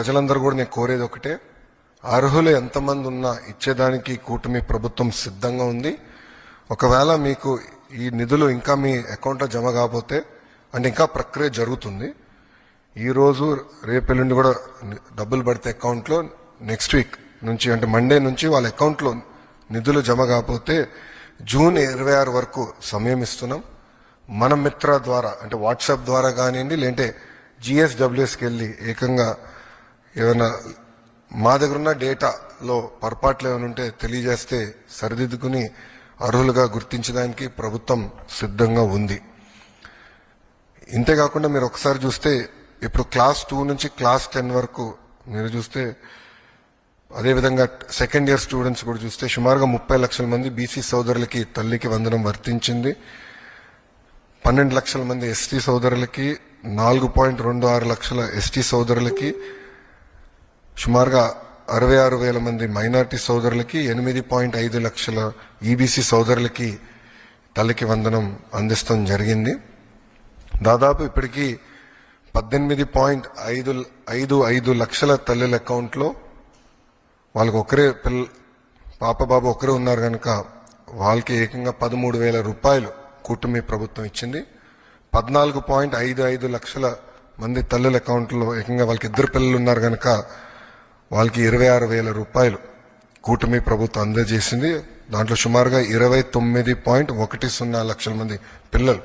ప్రజలందరూ కూడా నేను కోరేది ఒకటే అర్హులు ఎంతమంది ఉన్నా ఇచ్చేదానికి కూటమి ప్రభుత్వం సిద్ధంగా ఉంది. ఒకవేళ మీకు ఈ నిధులు ఇంకా మీ అకౌంట్లో జమ కాకపోతే అంటే ఇంకా ప్రక్రియ జరుగుతుంది. ఈరోజు రేపెల్లుండి రేపు కూడా డబ్బులు పడితే అకౌంట్లో నెక్స్ట్ వీక్ నుంచి అంటే మండే నుంచి వాళ్ళ అకౌంట్లో నిధులు జమ కాకపోతే జూన్ ఇరవై ఆరు వరకు సమయం ఇస్తున్నాం. మన మిత్ర ద్వారా అంటే వాట్సాప్ ద్వారా కానివ్వండి లేదంటే జిఎస్డబ్ల్యూఎస్కి వెళ్ళి ఏకంగా ఏమైనా మా దగ్గర ఉన్న డేటాలో పొరపాట్లు ఏమైనా ఉంటే తెలియజేస్తే సరిదిద్దుకుని అర్హులుగా గుర్తించడానికి ప్రభుత్వం సిద్ధంగా ఉంది. ఇంతేకాకుండా మీరు ఒకసారి చూస్తే ఇప్పుడు క్లాస్ టూ నుంచి క్లాస్ టెన్ వరకు మీరు చూస్తే అదేవిధంగా సెకండ్ ఇయర్ స్టూడెంట్స్ కూడా చూస్తే సుమారుగా ముప్పై లక్షల మంది బీసీ సోదరులకి తల్లికి వందనం వర్తించింది. పన్నెండు లక్షల మంది ఎస్టీ సోదరులకి నాలుగు పాయింట్ రెండు ఆరు లక్షల ఎస్టీ సోదరులకి సుమారుగా అరవై ఆరు వేల మంది మైనార్టీ సోదరులకి ఎనిమిది పాయింట్ ఐదు లక్షల ఈబీసీ సోదరులకి తల్లికి వందనం అందిస్తాం జరిగింది. దాదాపు ఇప్పటికీ పద్దెనిమిది పాయింట్ ఐదు ఐదు ఐదు లక్షల తల్లుల అకౌంట్లో వాళ్ళకి ఒకరే పిల్ల పాప బాబు ఒకరే ఉన్నారు కనుక వాళ్ళకి ఏకంగా పదమూడు వేల రూపాయలు కూటమి ప్రభుత్వం ఇచ్చింది. పద్నాలుగు పాయింట్ ఐదు ఐదు లక్షల మంది తల్లుల అకౌంట్లో ఏకంగా వాళ్ళకి ఇద్దరు పిల్లలు ఉన్నారు కనుక వాళ్ళకి ఇరవై ఆరు వేల రూపాయలు కూటమి ప్రభుత్వం అందజేసింది. దాంట్లో సుమారుగా ఇరవై తొమ్మిది పాయింట్ ఒకటి సున్నా లక్షల మంది పిల్లలు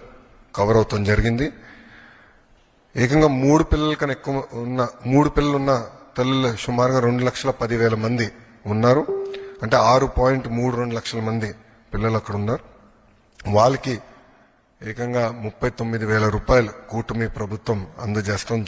కవర్ అవుతాం జరిగింది. ఏకంగా మూడు పిల్లల కన్నా ఎక్కువ ఉన్న మూడు పిల్లలు ఉన్న తల్లులు సుమారుగా రెండు లక్షల పదివేల మంది ఉన్నారు. అంటే ఆరు పాయింట్ మూడు రెండు లక్షల మంది పిల్లలు అక్కడ ఉన్నారు. వాళ్ళకి ఏకంగా ముప్పై తొమ్మిది వేల రూపాయలు కూటమి ప్రభుత్వం అందజేస్తాం.